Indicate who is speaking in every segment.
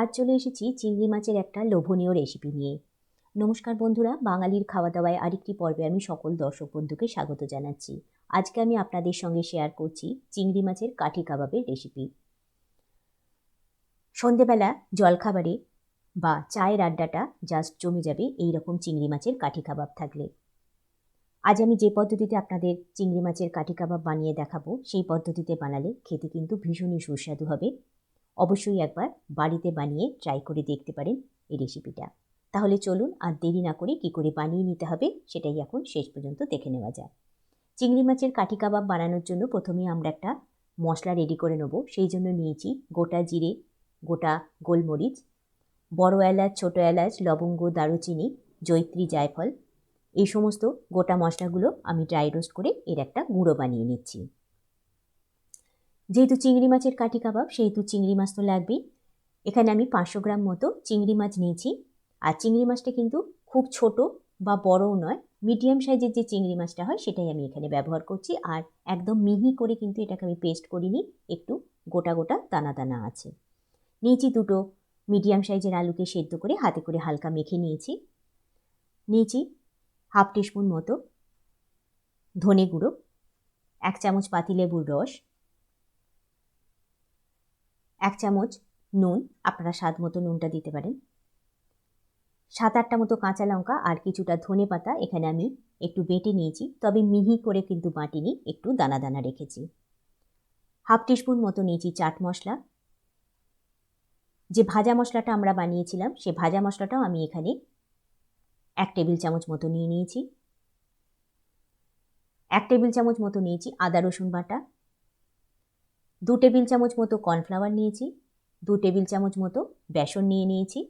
Speaker 1: আজ চলে এসেছি চিংড়ি মাছের একটা লোভনীয় রেসিপি নিয়ে। নমস্কার বন্ধুরা, বাঙালির খাওয়া দাওয়ায় আরেকটি পর্বে আমি সকল দর্শক বন্ধুকে স্বাগত জানাচ্ছি। আজকে আমি আপনাদের সঙ্গে শেয়ার করছি চিংড়ি মাছের কাঠি কাবাবের রেসিপি সন্ধেবেলা জলখাবারে বা চায়ের আড্ডাটা জাস্ট জমে যাবে এই রকম চিংড়ি মাছের কাঠি কাবাব থাকলে। আজ আমি যে পদ্ধতিতে আপনাদের চিংড়ি মাছের কাঠি কাবাব বানিয়ে দেখাবো, সেই পদ্ধতিতে বানালে খেতে কিন্তু ভীষণই সুস্বাদু হবে। অবশ্যই একবার বাড়িতে বানিয়ে ট্রাই করে দেখতে পারেন এই রেসিপিটা তাহলে চলুন আর দেরি না করে কী করে বানিয়ে নিতে হবে সেটাই এখন শেষ পর্যন্ত দেখে নেওয়া যায় চিংড়ি মাছের কাঠি কাবাব বানানোর জন্য প্রথমেই আমরা একটা মশলা রেডি করে নেব। সেই জন্য নিয়েছি গোটা জিরে, গোটা গোলমরিচ, বড় এলাচ, ছোটো এলাচ, লবঙ্গ, দারুচিনি জৈত্রী জায়ফল, এই সমস্ত গোটা মশলাগুলো আমি ড্রাই রোস্ট করে এর একটা গুঁড়ো বানিয়ে নিচ্ছি। যেহেতু চিংড়ি মাছের কাঠি কাবাব, সেহেতু চিংড়ি মাছ তো লাগবেই। এখানে আমি পাঁচশো গ্রাম মতো চিংড়ি মাছ নিয়েছি। আর চিংড়ি মাছটা কিন্তু খুব ছোট বা বড়ও নয়, মিডিয়াম সাইজের যে চিংড়ি মাছটা হয়, সেটাই আমি এখানে ব্যবহার করছি। আর একদম মিহি করে কিন্তু এটাকে আমি পেস্ট করিনি, একটু গোটা গোটা দানা দানা আছে। নিয়েছি দুটো মিডিয়াম সাইজের আলুকে সেদ্ধ করে হাতে করে হালকা মেখে নিয়েছি। নিয়েছি হাফ টিস্পুন মতো ধনে গুঁড়ো, এক চামচ পাতিলেবুর রস এক চামচ নুন, আপনারা স্বাদ মতো নুনটা দিতে পারেন। সাত আটটা মতো কাঁচা লঙ্কা আর কিছুটা ধনে পাতা এখানে আমি একটু বেটে নিয়েছি, তবে মিহি করে কিন্তু বাটিনি একটু দানা দানা রেখেছি। হাফ টিস্পুন মতো নিয়েছি চাট মশলা। যে ভাজা মশলাটা আমরা বানিয়েছিলাম, সে ভাজা মশলাটাও আমি এখানে এক টেবিল চামচ মতো নিয়ে নিয়েছি। এক টেবিল চামচ মতো নিয়েছি আদা রসুন বাটা। দু টেবিল চামচ মতো কর্নফ্লাওয়ার নিয়েছি, দু টেবিল চামচ মতো বেসন নিয়ে নিয়েছি,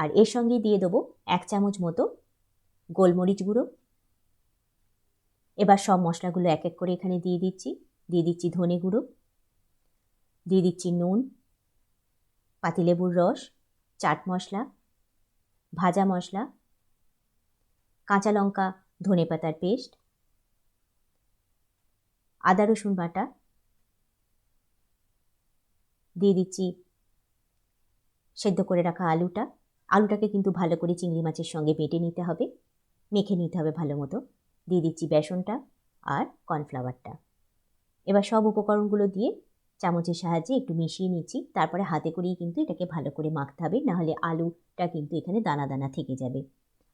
Speaker 1: আর এর সঙ্গে দিয়ে দেবো এক চামচ মতো গোলমরিচ গুঁড়ো। এবার সব মশলাগুলো এক এক করে এখানে দিয়ে দিচ্ছি দিয়ে দিচ্ছি ধনে গুঁড়ো, দিয়ে দিচ্ছি নুন, পাতিলেবুর রস, চাট মশলা, ভাজা মশলা, কাঁচা লঙ্কা, ধনে পাতার পেস্ট, আদা রসুন বাটা দিয়ে দিচ্ছি সেদ্ধ করে রাখা আলুটা। আলুটাকে কিন্তু ভালো করে চিংড়ি মাছের সঙ্গে বেটে নিতে হবে। মেখে নিতে হবে ভালো মতো। দিয়ে দিচ্ছি বেসনটা আর কর্নফ্লাওয়ারটা। এবার সব উপকরণগুলো দিয়ে চামচের সাহায্যে একটু মিশিয়ে নিচ্ছি। তারপরে হাতে করেই কিন্তু এটাকে ভালো করে মাখতে হবে, নাহলে আলুটা কিন্তু এখানে দানা দানা থেকে যাবে।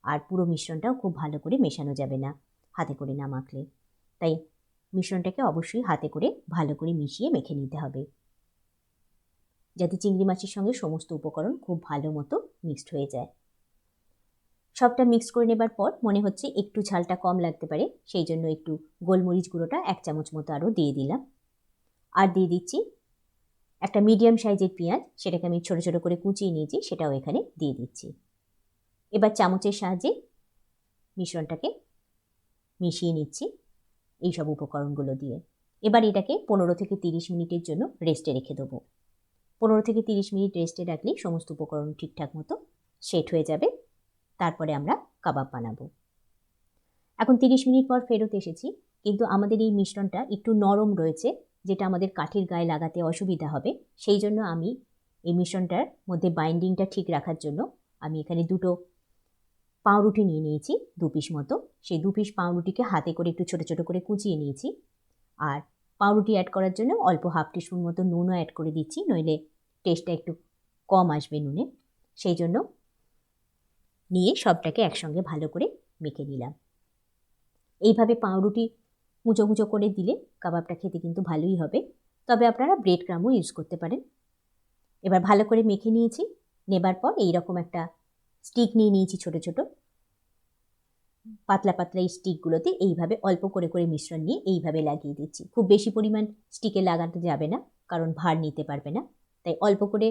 Speaker 1: আর পুরো মিশ্রণটাও খুব ভালো করে মেশানো যাবে না হাতে করে না মাখলে। তাই মিশ্রণটাকে অবশ্যই হাতে করে ভালো করে মিশিয়ে মেখে নিতে হবে। যাতে চিংড়ি মাছের সঙ্গে সমস্ত উপকরণ খুব ভালো মতো মিক্সড হয়ে যায়। সবটা মিক্স করে নেবার পর মনে হচ্ছে একটু ঝালটা কম লাগতে পারে, সেই জন্য একটু গোলমরিচ গুঁড়োটা এক চামচ মতো আরও দিয়ে দিলাম। আর দিয়ে দিচ্ছি একটা মিডিয়াম সাইজের পেঁয়াজ, সেটাকে আমি ছোটো ছোটো করে কুচিয়ে নিয়েছি, সেটাও এখানে দিয়ে দিচ্ছি। এবার চামচের সাহায্যে মিশ্রণটাকে মিশিয়ে নিচ্ছি এই সব উপকরণগুলো দিয়ে। এবার এটাকে পনেরো থেকে তিরিশ মিনিটের জন্য রেস্টে রেখে দেবো। পনেরো থেকে তিরিশ মিনিট রেস্টে রাখলেই সমস্ত উপকরণ ঠিকঠাক মতো সেট হয়ে যাবে। তারপরে আমরা কাবাব বানাবো। এখন তিরিশ মিনিট পর ফেরত এসেছি, কিন্তু আমাদের এই মিশ্রণটা একটু নরম রয়েছে, যেটা আমাদের কাঠের গায়ে লাগাতে অসুবিধা হবে। সেই জন্য আমি এই মিশ্রণটার মধ্যে বাইন্ডিংটা ঠিক রাখার জন্য আমি এখানে দুটো পাউরুটি নিয়ে নিয়েছি, দু পিস মতো। সেই দু পিস পাউরুটিকে হাতে করে একটু ছোটো ছোটো করে কুচিয়ে নিয়েছি। আর পাউরুটি অ্যাড করার জন্য অল্প হাফ টিস্পুন মতো নুনও অ্যাড করে দিচ্ছি, নইলে টেস্টটা একটু কম আসবে নুনে। সেই জন্য নিয়ে সবটাকে একসঙ্গে ভালো করে মেখে নিলাম। এইভাবে পাউরুটি মুচো মুচো করে দিলে কাবাবটা খেতে কিন্তু ভালোই হবে। তবে আপনারা ব্রেড ক্রামও ইউজ করতে পারেন। এবার ভালো করে মেখে নিয়েছি, নেবার পর এই রকম একটা স্টিক নিয়ে নিয়েছি ছোট ছোট। পাতলা পাতলা এই স্টিকগুলোতে এইভাবে অল্প করে করে মিশ্রণ নিয়ে এইভাবে লাগিয়ে দিচ্ছি। খুব বেশি পরিমাণ স্টিকে লাগাতে যাবে না, কারণ ভার নিতে পারবে না। তাই অল্প করে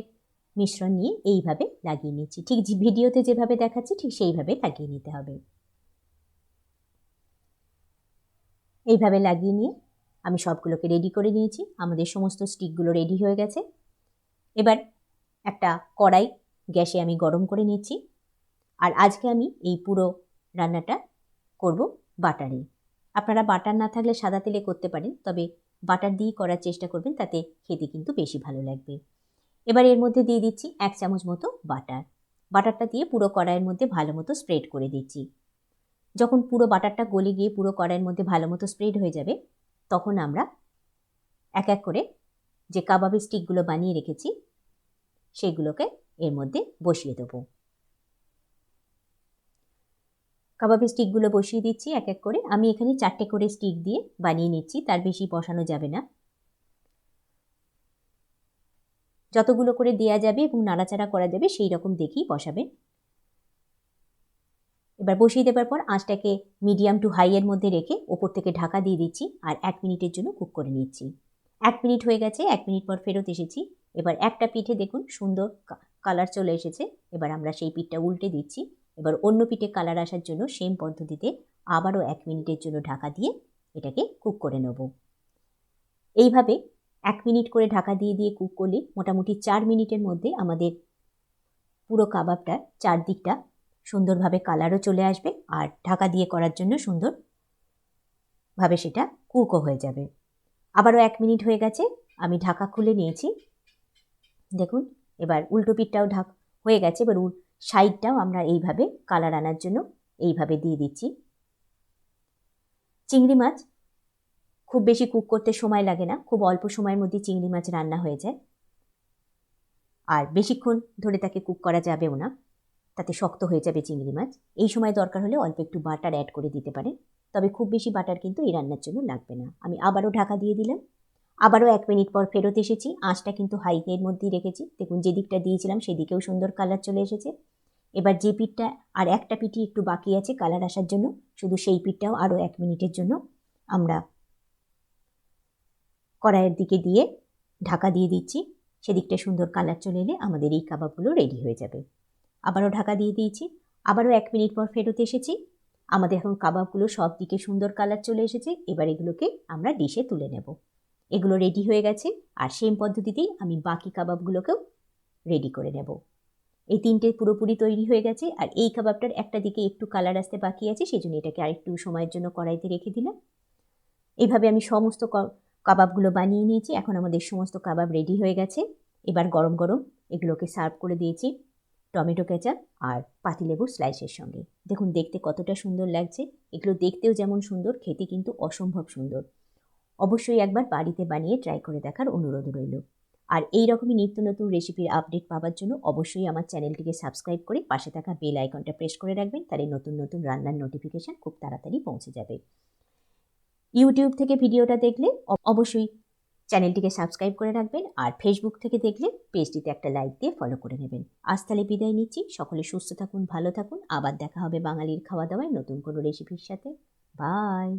Speaker 1: মিশ্রণ নিয়ে এইভাবে লাগিয়ে নিচ্ছি। ঠিক ভিডিওতে যেভাবে দেখাচ্ছি, ঠিক সেইভাবে লাগিয়ে নিতে হবে। এইভাবে লাগিয়ে নিয়ে আমি সবগুলোকে রেডি করে নিয়েছি। আমাদের সমস্ত স্টিকগুলো রেডি হয়ে গেছে। এবার একটা কড়াই গ্যাসে আমি গরম করে নিচ্ছি। আর আজকে আমি এই পুরো রান্নাটা করব বাটারে। আপনারা বাটার না থাকলে সাদা তেলে করতে পারেন, তবে বাটার দিয়েই করার চেষ্টা করবেন, তাতে খেতে কিন্তু বেশি ভালো লাগবে। এবার এর মধ্যে দিয়ে দিচ্ছি এক চামচ মতো বাটার। বাটারটা দিয়ে পুরো কড়াইয়ের মধ্যে ভালো মতো স্প্রেড করে দিচ্ছি। যখন পুরো বাটারটা গলে গিয়ে পুরো কড়াইয়ের মধ্যে ভালো মতো স্প্রেড হয়ে যাবে, তখন আমরা এক এক করে যে কাবাবের স্টিকগুলো বানিয়ে রেখেছি, সেগুলোকে এর মধ্যে বসিয়ে দেবো। কাবাবের স্টিকগুলো বসিয়ে দিচ্ছি এক এক করে। আমি এখানে চারটে করে স্টিক দিয়ে বানিয়ে নিচ্ছি, তার বেশি বসানো যাবে না। যতগুলো করে দেয়া যাবে এবং নাড়াচাড়া করা যাবে, সেই রকম দেখেই বসাবেন এবার বসিয়ে দেওয়ার পর আঁচটাকে মিডিয়াম টু হাইয়ের মধ্যে রেখে ওপর থেকে ঢাকা দিয়ে দিচ্ছি আর এক মিনিটের জন্য কুক করে নিচ্ছি। এক মিনিট হয়ে গেছে, এক মিনিট পর ফেরত এসেছি। এবার একটা পিঠে দেখুন, সুন্দর কালার চলে এসেছে। এবার আমরা সেই পিঠটা উল্টে দিচ্ছি। এবার অন্য পিঠে কালার আসার জন্য সেম পদ্ধতিতে আবারও এক মিনিটের জন্য ঢাকা দিয়ে এটাকে কুক করে নেব। এইভাবে এক মিনিট করে ঢাকা দিয়ে দিয়ে কুক করলে মোটামুটি চার মিনিটের মধ্যে আমাদের পুরো কাবাবটা চারদিকটা সুন্দরভাবে কালারও চলে আসবে আর ঢাকা দিয়ে করার জন্য সুন্দরভাবে সেটা কুকও হয়ে যাবে। আবারও এক মিনিট হয়ে গেছে, আমি ঢাকা খুলে নিয়েছি। দেখুন, এবার উল্টো পিঠটাও ঢাক হয়ে গেছে, এবার সাইডটাও আমরা এইভাবে কালার আনার জন্য এইভাবে দিয়ে দিচ্ছি। চিংড়ি মাছ খুব বেশি কুক করতে সময় লাগে না, খুব অল্প সময়ের মধ্যে চিংড়ি মাছ রান্না হয়ে যায়। আর বেশিক্ষণ ধরে তাকে কুক করা যাবেও না, তাতে শক্ত হয়ে যাবে চিংড়ি মাছ। এই সময় দরকার হলে অল্প একটু বাটার অ্যাড করে দিতে পারেন তবে খুব বেশি বাটার কিন্তু এই রান্নার জন্য লাগবে না। আমি আবারও ঢাকা দিয়ে দিলাম। আবারও এক মিনিট পর ফেরত এসেছি। আঁচটা কিন্তু হাইটের মধ্যেই রেখেছি। দেখুন, যে দিকটা দিয়েছিলাম সেদিকেও সুন্দর কালার চলে এসেছে। এবার যে পিঠটা আর একটা পিঠি একটু বাকি আছে কালার আসার জন্য, শুধু সেই পিঠটাও আরও এক মিনিটের জন্য আমরা কড়াইয়ের দিকে দিয়ে ঢাকা দিয়ে দিচ্ছি। সেদিকটা সুন্দর কালার চলে এলে আমাদের এই কাবাবগুলো রেডি হয়ে যাবে। আবারও ঢাকা দিয়ে দিয়েছি। আবারও এক মিনিট পর ফেরত এসেছি। আমাদের এখন কাবাবগুলো সব দিকে সুন্দর কালার চলে এসেছে। এবার এগুলোকে আমরা ডিশে তুলে নেব। এগুলো রেডি হয়ে গেছে, আর সেম পদ্ধতিতেই আমি বাকি কাবাবগুলোকেও রেডি করে নেব। এই তিনটে পুরোপুরি তৈরি হয়ে গেছে, আর এই কাবাবটার একটা দিকে একটু কালার আসতে বাকি আছে সেই জন্য এটাকে আরেকটু সময়ের জন্য কড়াইতে রেখে দিলাম। এইভাবে আমি সমস্ত কাবাবগুলো বানিয়ে নিয়েছি, এখন আমাদের সমস্ত কাবাব রেডি হয়ে গেছে। এবার গরম গরম এগুলোকে সার্ভ করে দিয়েছি, টমেটো কেচাপ আর পাতিলেবুর স্লাইসের সঙ্গে। দেখুন, দেখতে কতটা সুন্দর লাগছে। এগুলো দেখতেও যেমন সুন্দর, খেতে কিন্তু অসম্ভব সুন্দর। অবশ্যই একবার বাড়িতে বানিয়ে ট্রাই করে দেখার অনুরোধ রইল। আর এই রকমই নিত্য নতুন রেসিপির আপডেট পাওয়ার জন্য অবশ্যই আমার চ্যানেলটিকে সাবস্ক্রাইব করে পাশে থাকা বেল আইকনটা প্রেস করে রাখবেন, তাহলে নতুন নতুন রান্নার নোটিফিকেশান খুব তাড়াতাড়ি পৌঁছে যাবে। ইউটিউব থেকে ভিডিওটা দেখলে অবশ্যই চ্যানেলটিকে সাবস্ক্রাইব করে রাখবেন আর ফেসবুক থেকে দেখলে পেজটিতে একটা লাইক দিয়ে ফলো করে নেবেন। আজ তাহলে বিদায় নিচ্ছি, সকলে সুস্থ থাকুন, ভালো থাকুন, আবার দেখা হবে বাঙালির খাওয়া দাওয়ায় নতুন কোনো রেসিপির সাথে। বাই